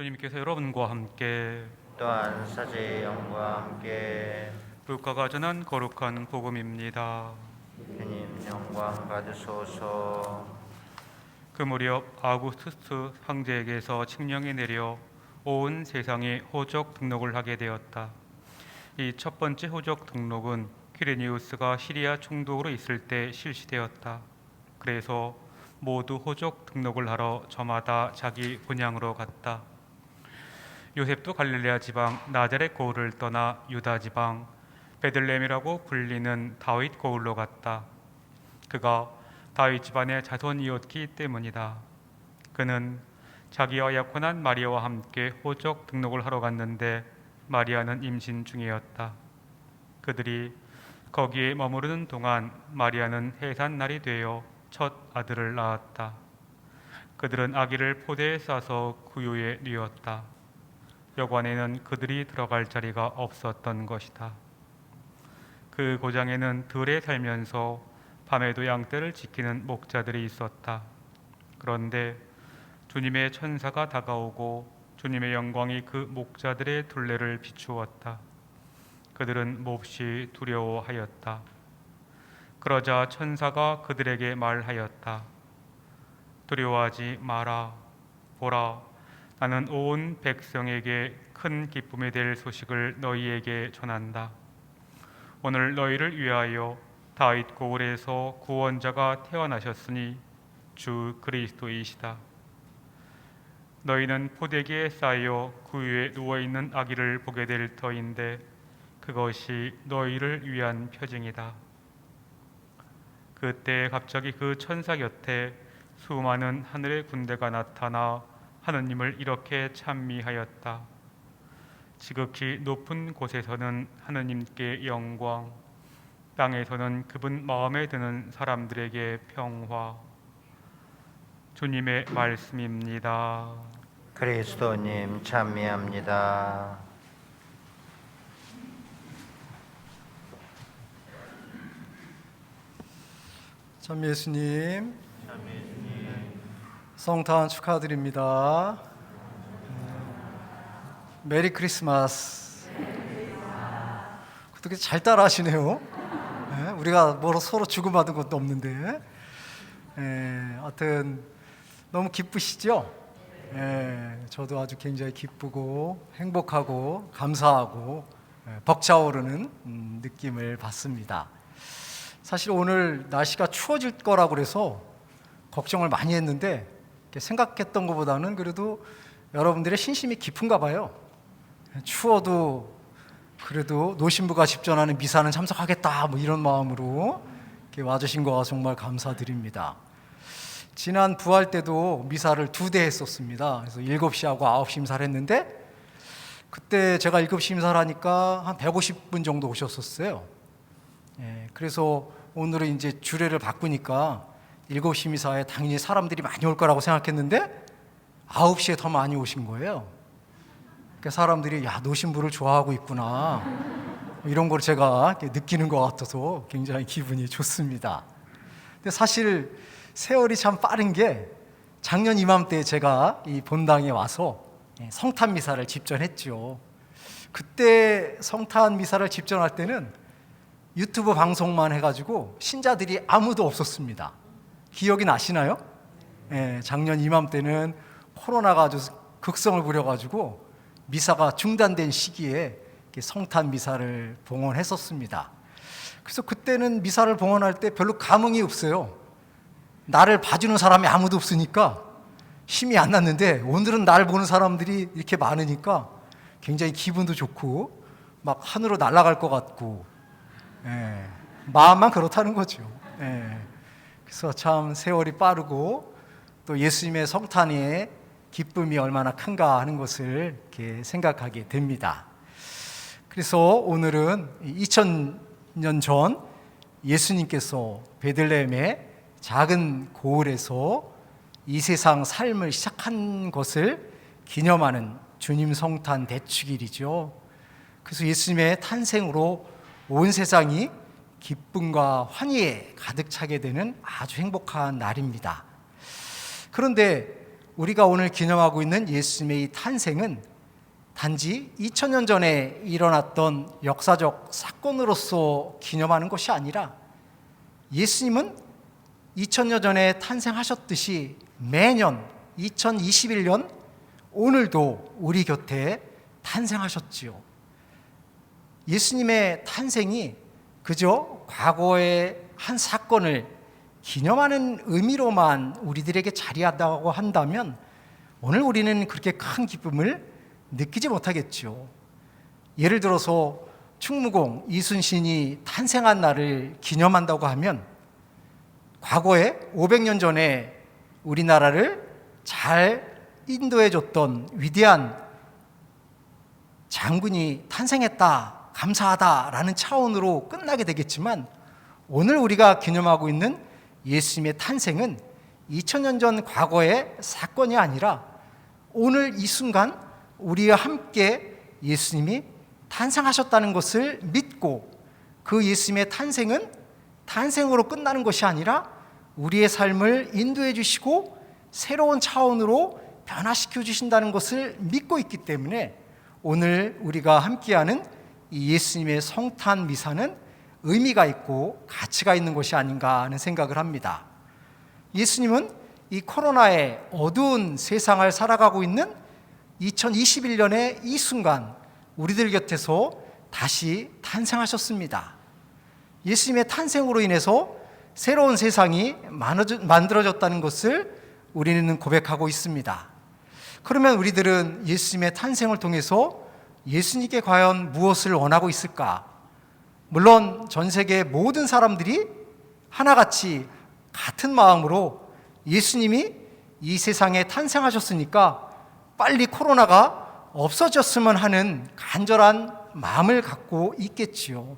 주님께서 여러분과 함께 또한 사제의 영과 함께 루카가 전한 거룩한 복음입니다. 주님 영광 받으소서 그 무렵 아우구스투스 황제에게서 칙령이 내려 온 세상에 호적 등록을 하게 되었다. 이 첫 번째 호적 등록은 퀴레니우스가 시리아 총독으로 있을 때 실시되었다. 그래서 모두 호적 등록을 하러 저마다 자기 본향으로 갔다. 요셉도 갈릴레아 지방 나자렛 고을을 떠나 유다 지방 베들레헴이라고 불리는 다윗 고을로 갔다. 그가 다윗 집안의 자손이었기 때문이다. 그는 자기와 약혼한 마리아와 함께 호적 등록을 하러 갔는데 마리아는 임신 중이었다. 그들이 거기에 머무르는 동안 마리아는 해산 날이 되어 첫 아들을 낳았다. 그들은 아기를 포대에 싸서 구유에 뉘었다. 여관에는 그들이 들어갈 자리가 없었던 것이다. 그 고장에는 들에 살면서 밤에도 양떼를 지키는 목자들이 있었다. 그런데 주님의 천사가 다가오고 주님의 영광이 그 목자들의 둘레를 비추었다. 그들은 몹시 두려워하였다. 그러자 천사가 그들에게 말하였다. 두려워하지 마라. 보라, 나는 온 백성에게 큰 기쁨이 될 소식을 너희에게 전한다. 오늘 너희를 위하여 다윗 고을에서 구원자가 태어나셨으니 주 그리스도이시다. 너희는 포대기에 쌓여 구유에 누워 있는 아기를 보게 될 터인데 그것이 너희를 위한 표징이다. 그때 갑자기 그 천사 곁에 수많은 하늘의 군대가 나타나 하느님을 이렇게 찬미하였다. 지극히 높은 곳에서는 하느님께 영광, 땅에서는 그분 마음에 드는 사람들에게 평화. 주님의 말씀입니다. 그리스도님 찬미합니다 참 예수님, 성탄 축하드립니다. 메리 크리스마스. 어떻게 잘 따라하시네요. 예, 우리가 뭐로 서로 주고받은 것도 없는데. 예, 하여튼 너무 기쁘시죠? 예, 저도 아주 굉장히 기쁘고 행복하고 감사하고 예, 벅차오르는 음, 느낌을 받습니다. 사실 오늘 날씨가 추워질 거라고 그래서 걱정을 많이 했는데 생각했던 것보다는 그래도 여러분들의 신심이 깊은가 봐요. 추워도 그래도 노신부가 집전하는 미사는 참석하겠다 뭐 이런 마음으로 와주신 거 정말 감사드립니다. 지난 부활 때도 미사를 두 대 했었습니다. 그래서 7시하고 9시 심사를 했는데 그때 제가 7시 심사를 하니까 한 150분 정도 오셨었어요. 예, 그래서 오늘은 이제 주례를 바꾸니까 7시 미사에 당연히 사람들이 많이 올 거라고 생각했는데 9시에 더 많이 오신 거예요. 그러니까 사람들이 야 노신부를 좋아하고 있구나 이런 걸 제가 느끼는 것 같아서 굉장히 기분이 좋습니다. 근데 사실 세월이 참 빠른 게 작년 이맘때 제가 이 본당에 와서 예, 성탄 미사를 집전했죠. 그때 성탄 미사를 집전할 때는 유튜브 방송만 해가지고 신자들이 아무도 없었습니다. 기억이 나시나요? 예, 작년 이맘때는 코로나가 아주 극성을 부려가지고 미사가 중단된 시기에 성탄 미사를 봉헌했었습니다. 그래서 그때는 미사를 봉헌할 때 별로 감흥이 없어요. 나를 봐주는 사람이 아무도 없으니까 힘이 안 났는데 오늘은 날 보는 사람들이 이렇게 많으니까 굉장히 기분도 좋고 막 하늘로 날아갈 것 같고 예, 마음만 그렇다는 거죠. 예, 그래서 참 세월이 빠르고 또 예수님의 성탄의 기쁨이 얼마나 큰가 하는 것을 이렇게 생각하게 됩니다. 그래서 오늘은 2000년 전 예수님께서 베들레헴의 작은 고을에서 이 세상 삶을 시작한 것을 기념하는 주님 성탄 대축일이죠. 그래서 예수님의 탄생으로 온 세상이 기쁨과 환희에 가득 차게 되는 아주 행복한 날입니다. 그런데 우리가 오늘 기념하고 있는 예수님의 이 탄생은 단지 2000년 전에 일어났던 역사적 사건으로서 기념하는 것이 아니라 예수님은 2000년 전에 탄생하셨듯이 매년 2021년 오늘도 우리 곁에 탄생하셨지요. 예수님의 탄생이 그저 과거의 한 사건을 기념하는 의미로만 우리들에게 자리한다고 한다면 오늘 우리는 그렇게 큰 기쁨을 느끼지 못하겠죠. 예를 들어서 충무공 이순신이 탄생한 날을 기념한다고 하면 과거에 500년 전에 우리나라를 잘 인도해 줬던 위대한 장군이 탄생했다, 감사하다라는 차원으로 끝나게 되겠지만 오늘 우리가 기념하고 있는 예수님의 탄생은 2000년 전 과거의 사건이 아니라 오늘 이 순간 우리와 함께 예수님이 탄생하셨다는 것을 믿고 그 예수님의 탄생은 탄생으로 끝나는 것이 아니라 우리의 삶을 인도해 주시고 새로운 차원으로 변화시켜 주신다는 것을 믿고 있기 때문에 오늘 우리가 함께하는 이 예수님의 성탄 미사는 의미가 있고 가치가 있는 것이 아닌가 하는 생각을 합니다. 예수님은 이 코로나의 어두운 세상을 살아가고 있는 2021년의 이 순간 우리들 곁에서 다시 탄생하셨습니다. 예수님의 탄생으로 인해서 새로운 세상이 만들어졌다는 것을 우리는 고백하고 있습니다. 그러면 우리들은 예수님의 탄생을 통해서 예수님께 과연 무엇을 원하고 있을까? 물론 전 세계 모든 사람들이 하나같이 같은 마음으로 예수님이 이 세상에 탄생하셨으니까 빨리 코로나가 없어졌으면 하는 간절한 마음을 갖고 있겠지요.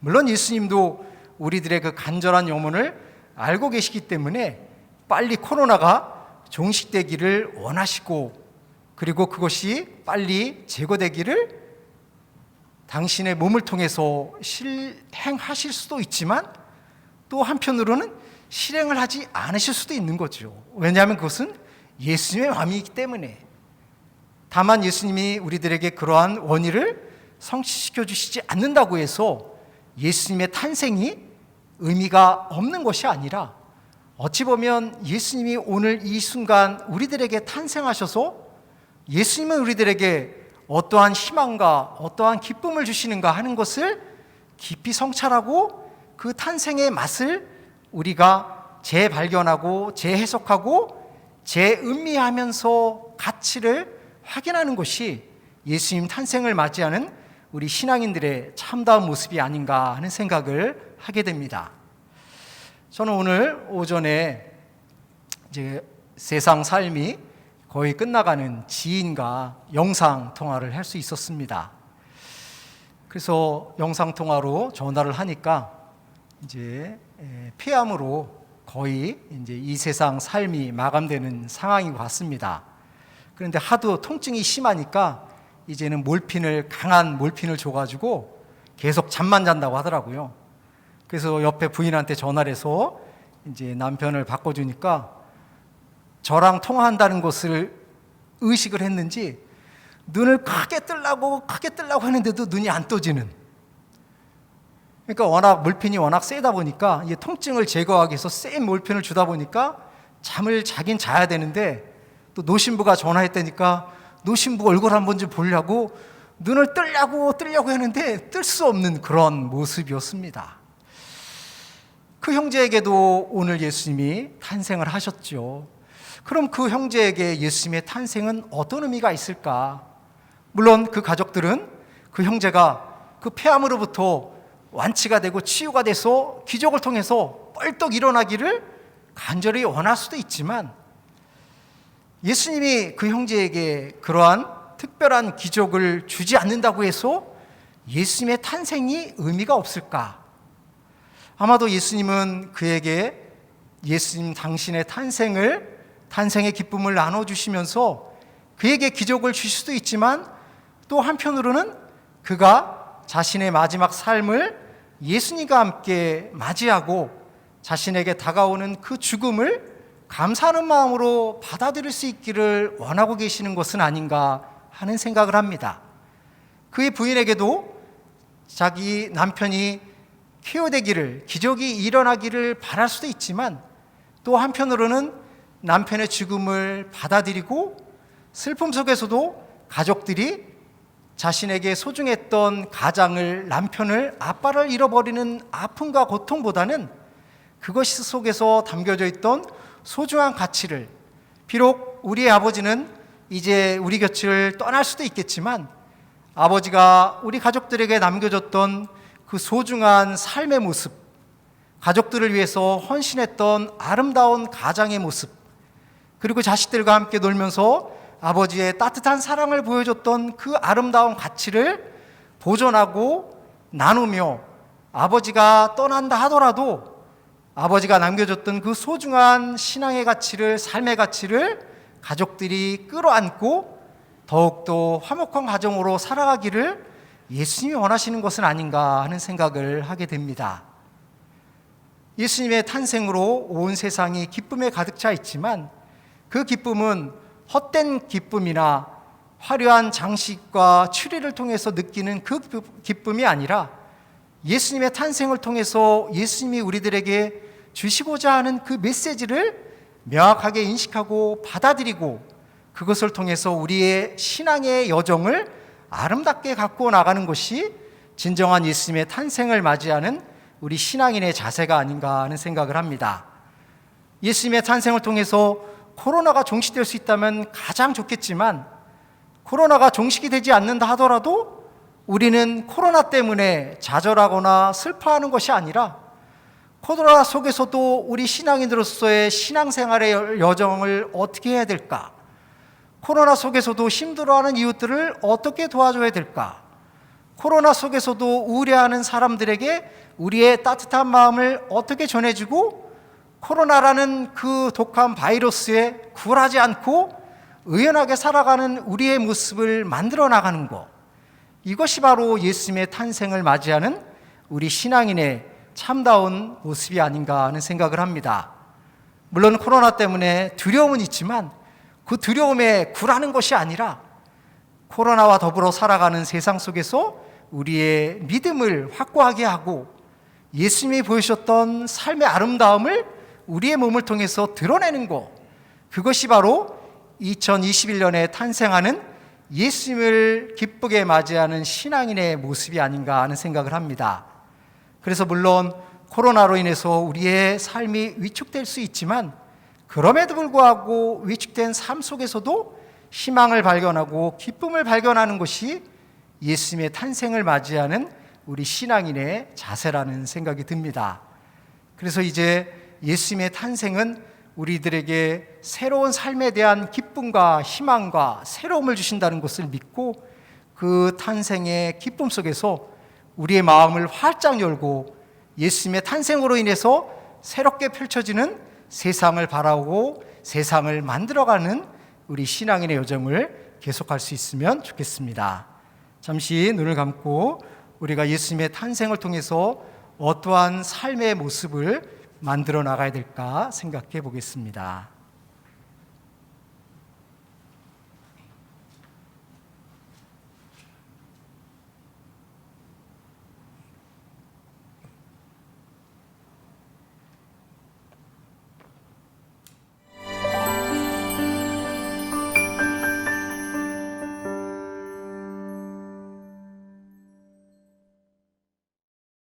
물론 예수님도 우리들의 그 간절한 염원을 알고 계시기 때문에 빨리 코로나가 종식되기를 원하시고 그리고 그것이 빨리 제거되기를 당신의 몸을 통해서 실행하실 수도 있지만 또 한편으로는 실행을 하지 않으실 수도 있는 거죠. 왜냐하면 그것은 예수님의 마음이기 때문에. 다만 예수님이 우리들에게 그러한 원의를 성취시켜 주시지 않는다고 해서 예수님의 탄생이 의미가 없는 것이 아니라 어찌 보면 예수님이 오늘 이 순간 우리들에게 탄생하셔서 예수님은 우리들에게 어떠한 희망과 어떠한 기쁨을 주시는가 하는 것을 깊이 성찰하고 그 탄생의 맛을 우리가 재발견하고 재해석하고 재음미하면서 가치를 확인하는 것이 예수님 탄생을 맞이하는 우리 신앙인들의 참다운 모습이 아닌가 하는 생각을 하게 됩니다. 저는 오늘 오전에 이제 세상 삶이 거의 끝나가는 지인과 영상 통화를 할 수 있었습니다. 그래서 영상 통화로 전화를 하니까 이제 폐암으로 거의 이제 이 세상 삶이 마감되는 상황인 것 같습니다. 그런데 하도 통증이 심하니까 이제는 몰핀을 강한 몰핀을 줘가지고 계속 잠만 잔다고 하더라고요. 그래서 옆에 부인한테 전화를 해서 이제 남편을 바꿔주니까 저랑 통화한다는 것을 의식을 했는지 눈을 크게 뜨려고 크게 뜨려고 하는데도 눈이 안 떠지는. 그러니까 워낙 몰핀이 워낙 세다 보니까 이 통증을 제거하기 위해서 센 몰핀을 주다 보니까 잠을 자긴 자야 되는데 또 노신부가 전화했다니까 노신부 얼굴 한번 좀 보려고 눈을 뜨려고 뜨려고 했는데 뜰 수 없는 그런 모습이었습니다. 그 형제에게도 오늘 예수님이 탄생을 하셨죠. 그럼 그 형제에게 예수님의 탄생은 어떤 의미가 있을까? 물론 그 가족들은 그 형제가 그 폐암으로부터 완치가 되고 치유가 돼서 기적을 통해서 뻘떡 일어나기를 간절히 원할 수도 있지만 예수님이 그 형제에게 그러한 특별한 기적을 주지 않는다고 해서 예수님의 탄생이 의미가 없을까? 아마도 예수님은 그에게 예수님 당신의 탄생을 탄생의 기쁨을 나눠 주시면서 그에게 기적을 주실 수도 있지만 또 한편으로는 그가 자신의 마지막 삶을 예수님과 함께 맞이하고 자신에게 다가오는 그 죽음을 감사하는 마음으로 받아들일 수 있기를 원하고 계시는 것은 아닌가 하는 생각을 합니다. 그의 부인에게도 자기 남편이 쾌유되기를 기적이 일어나기를 바랄 수도 있지만 또 한편으로는 남편의 죽음을 받아들이고 슬픔 속에서도 가족들이 자신에게 소중했던 가장을 남편을 아빠를 잃어버리는 아픔과 고통보다는 그것이 속에서 담겨져 있던 소중한 가치를 비록 우리의 아버지는 이제 우리 곁을 떠날 수도 있겠지만 아버지가 우리 가족들에게 남겨줬던 그 소중한 삶의 모습, 가족들을 위해서 헌신했던 아름다운 가장의 모습, 그리고 자식들과 함께 놀면서 아버지의 따뜻한 사랑을 보여줬던 그 아름다운 가치를 보존하고 나누며 아버지가 떠난다 하더라도 아버지가 남겨줬던 그 소중한 신앙의 가치를, 삶의 가치를 가족들이 끌어안고 더욱더 화목한 가정으로 살아가기를 예수님이 원하시는 것은 아닌가 하는 생각을 하게 됩니다. 예수님의 탄생으로 온 세상이 기쁨에 가득 차 있지만 그 기쁨은 헛된 기쁨이나 화려한 장식과 추리를 통해서 느끼는 그 기쁨이 아니라 예수님의 탄생을 통해서 예수님이 우리들에게 주시고자 하는 그 메시지를 명확하게 인식하고 받아들이고 그것을 통해서 우리의 신앙의 여정을 아름답게 갖고 나가는 것이 진정한 예수님의 탄생을 맞이하는 우리 신앙인의 자세가 아닌가 하는 생각을 합니다. 예수님의 탄생을 통해서 코로나가 종식될 수 있다면 가장 좋겠지만 코로나가 종식이 되지 않는다 하더라도 우리는 코로나 때문에 좌절하거나 슬퍼하는 것이 아니라 코로나 속에서도 우리 신앙인으로서의 신앙생활의 여정을 어떻게 해야 될까? 코로나 속에서도 힘들어하는 이웃들을 어떻게 도와줘야 될까? 코로나 속에서도 우려하는 사람들에게 우리의 따뜻한 마음을 어떻게 전해주고 코로나라는 그 독한 바이러스에 굴하지 않고 의연하게 살아가는 우리의 모습을 만들어 나가는 것. 이것이 바로 예수님의 탄생을 맞이하는 우리 신앙인의 참다운 모습이 아닌가 하는 생각을 합니다. 물론 코로나 때문에 두려움은 있지만 그 두려움에 굴하는 것이 아니라 코로나와 더불어 살아가는 세상 속에서 우리의 믿음을 확고하게 하고 예수님이 보여주셨던 삶의 아름다움을 우리의 몸을 통해서 드러내는 것. 그것이 바로 2021년에 탄생하는 예수님을 기쁘게 맞이하는 신앙인의 모습이 아닌가 하는 생각을 합니다. 그래서 물론 코로나로 인해서 우리의 삶이 위축될 수 있지만 그럼에도 불구하고 위축된 삶 속에서도 희망을 발견하고 기쁨을 발견하는 것이 예수님의 탄생을 맞이하는 우리 신앙인의 자세라는 생각이 듭니다. 그래서 이제 예수님의 탄생은 우리들에게 새로운 삶에 대한 기쁨과 희망과 새로움을 주신다는 것을 믿고 그 탄생의 기쁨 속에서 우리의 마음을 활짝 열고 예수님의 탄생으로 인해서 새롭게 펼쳐지는 세상을 바라고 세상을 만들어가는 우리 신앙인의 여정을 계속할 수 있으면 좋겠습니다. 잠시 눈을 감고 우리가 예수님의 탄생을 통해서 어떠한 삶의 모습을 만들어 나가야 될까 생각해 보겠습니다.